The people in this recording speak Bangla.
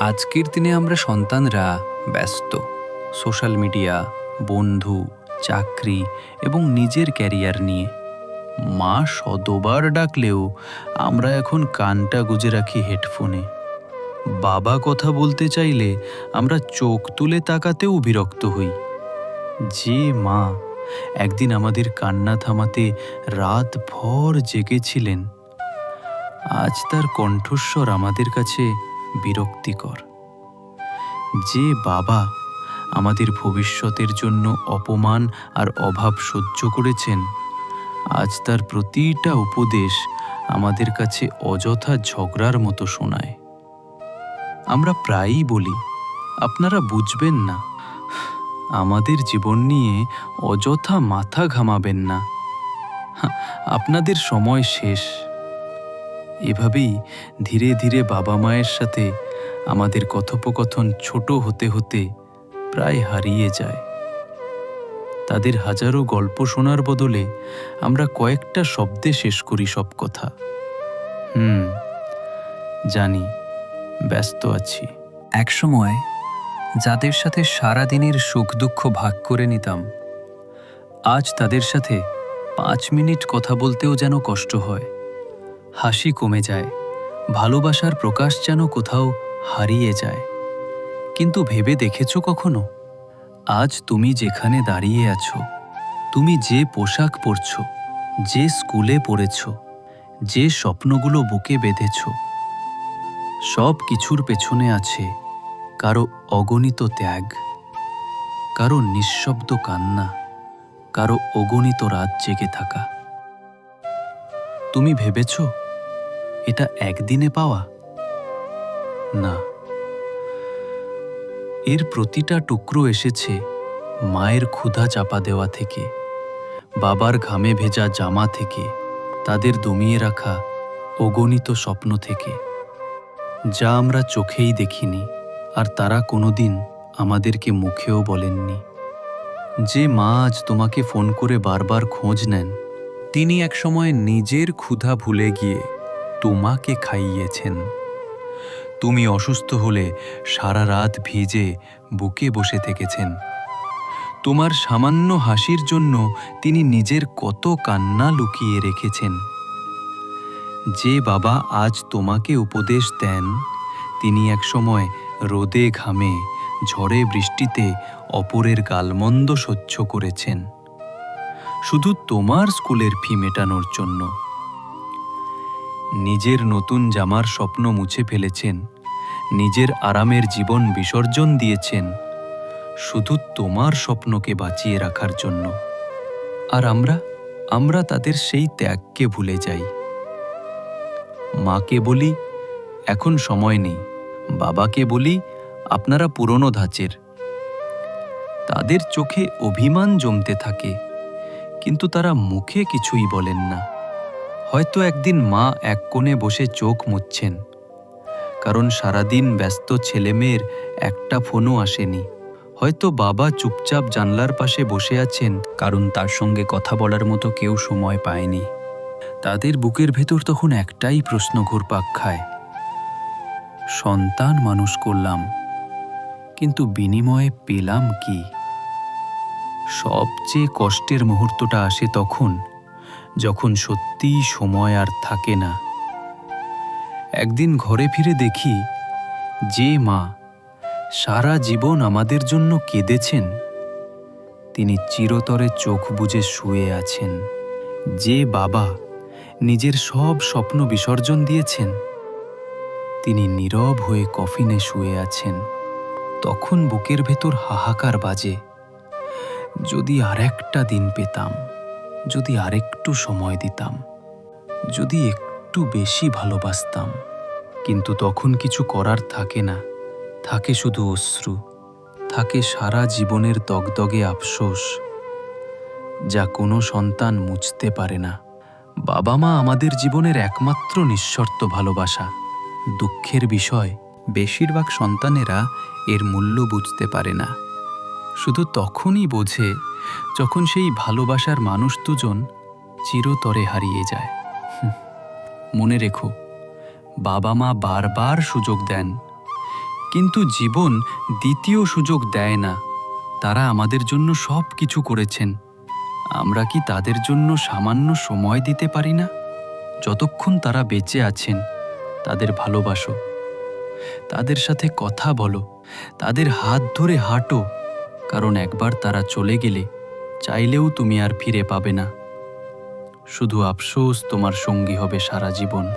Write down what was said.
আজকের দিনে আমরা সন্তানরা ব্যস্ত। সোশ্যাল মিডিয়া, বন্ধু, চাকরি এবং নিজের ক্যারিয়ার নিয়ে। মা শতবার ডাকলেও আমরা এখন কানটা গুজে রাখি হেডফোনে। বাবা কথা বলতে চাইলে আমরা চোখ তুলে তাকাতেও বিরক্ত হই। যে মা, একদিন আমাদের কান্না থামাতে রাত ভর জেগেছিলেন। আজ তার কণ্ঠস্বর আমাদের কাছে বিরক্তিকর। যে বাবা আমাদের ভবিষ্যতের জন্য অপমান আর অভাব সহ্য করেছেন আজ তার প্রতিটা উপদেশ আমাদের কাছে অযথা ঝগড়ার মতো শোনায়। আমরা প্রায়ই বলি আপনারা বুঝবেন না আমাদের জীবন নিয়ে অযথা মাথা ঘামাবেন না। হা, আপনাদের সময় শেষ। এভাবেই ধীরে ধীরে বাবা মায়ের সাথে আমাদের কথোপকথন ছোট হতে হতে প্রায় হারিয়ে যায়। তাদের হাজারো গল্প শোনার বদলে আমরা কয়েকটা শব্দে শেষ করি সব কথা। হুম, জানি, ব্যস্ত আছি। একসময় যাদের সাথে সারা দিনের সুখ দুঃখ ভাগ করে নিতাম, আজ তাদের সাথে পাঁচ মিনিট কথা বলতেও যেন কষ্ট হয়। হাসি কমে যায়। ভালোবাসার প্রকাশ যেন কোথাও হারিয়ে যায়। কিন্তু ভেবে দেখেছ কখনো? আজ তুমি যেখানে দাঁড়িয়ে আছো, তুমি যে পোশাক পরছ, যে স্কুলে পড়েছ, যে স্বপ্নগুলো বুকে বেঁধেছ, সব কিছুর পেছনে আছে কারও অগণিত ত্যাগ, কারও নিঃশব্দ কান্না, কারও অগণিত রাত জেগে থাকা। তুমি ভেবেছ? এটা একদিনে পাওয়া? না। এর প্রতিটা টুকরো এসেছে মায়ের ক্ষুধা চাপা দেওয়া থেকে, বাবার ঘামে ভেজা জামা থেকে, তাদের দমিয়ে রাখা অগণিত স্বপ্ন থেকে। যা আমরা চোখেই দেখিনি আর তারা কোনোদিন আমাদেরকে মুখেও বলেননি। যে মা আজ তোমাকে ফোন করে বারবার খোঁজ নেন, তিনি একসময় নিজের ক্ষুধা ভুলে গিয়ে তোমাকে খাইয়েছেন। তুমি অসুস্থ হলে সারা রাত ভিজে বুকে বসে থেকেছেন। তোমার সামান্য হাসির জন্য তিনি নিজের কত কান্না লুকিয়ে রেখেছেন। যে বাবা আজ তোমাকে উপদেশ দেন, তিনি একসময় রোদে ঘামে, ঝড়ে বৃষ্টিতে অপরের গালমন্দ সহ্য করেছেন। শুধু তোমার স্কুলের ফি মেটানোর জন্য। নিজের নতুন জামার স্বপ্ন মুছে ফেলেছেন, নিজের আরামের জীবন বিসর্জন দিয়েছেন, শুধু তোমার স্বপ্নকে বাঁচিয়ে রাখার জন্য। আর আমরা আমরা তাদের সেই ত্যাগকে ভুলে যাই। মাকে বলি, এখন সময় নেই। বাবাকে বলি, আপনারা পুরনো ধাঁচের। তাদের চোখে অভিমান জমতে থাকে, কিন্তু তারা মুখে কিছুই বলেন না। হয়তো একদিন মা এক কোণে বসে চোখ মুচ্ছেন কারণ সারাদিন ব্যস্ত ছেলেমেয়ের একটা ফোনও আসেনি। হয়তো বাবা চুপচাপ জানলার পাশে বসে আছেন, কারণ তার সঙ্গে কথা বলার মতো কেউ সময় পায়নি। তাদের বুকের ভেতর তখন একটাই প্রশ্ন ঘুরপাক খায়। সন্তান মানুষ করলাম, কিন্তু বিনিময়ে পেলাম কি? সবচেয়ে কষ্টের মুহূর্তটা আসে তখন যখন সত্যিই সময় আর থাকে না। একদিন ঘরে ফিরে দেখি, যে মা সারা জীবন আমাদের জন্য কেঁদেছেন। তিনি চিরতরে চোখ বুজে শুয়ে আছেন। যে বাবা নিজের সব স্বপ্ন বিসর্জন দিয়েছেন, তিনি নীরব হয়ে কফিনে শুয়ে আছেন। তখন বুকের ভেতর হাহাকার বাজে। যদি আরেকটা দিন পেতাম। যদি আরেকটু সময় দিতাম, যদি একটু বেশি ভালোবাসতাম, কিন্তু তখন কিছু করার থাকে না। থাকে শুধু অশ্রু, থাকে সারা জীবনের দগদগে আফসোস, যা কোনো সন্তান মুছতে পারে না। বাবা মা আমাদের জীবনের একমাত্র নিঃশর্ত ভালোবাসা। দুঃখের বিষয়, বেশিরভাগ সন্তানেরা এর মূল্য বুঝতে পারে না। শুধু তখনই বোঝে যখন সেই ভালোবাসার মানুষ দুজন চিরতরে হারিয়ে যায়। মনে রেখো বাবা মা বারবার সুযোগ দেন, কিন্তু জীবন দ্বিতীয় সুযোগ দেয় না। তারা আমাদের জন্য সব কিছু করেছেন। আমরা কি তাদের জন্য সামান্য সময় দিতে পারি না? যতক্ষণ তারা বেঁচে আছেন, তাদের ভালোবাসো। তাদের সাথে কথা বলো, তাদের হাত ধরে হাঁটো। কারণ একবার তারা চলে গেলে চাইলেও তুমি আর ফিরে পাবে না। শুধু আফসোস তোমার সঙ্গী হবে সারা জীবন।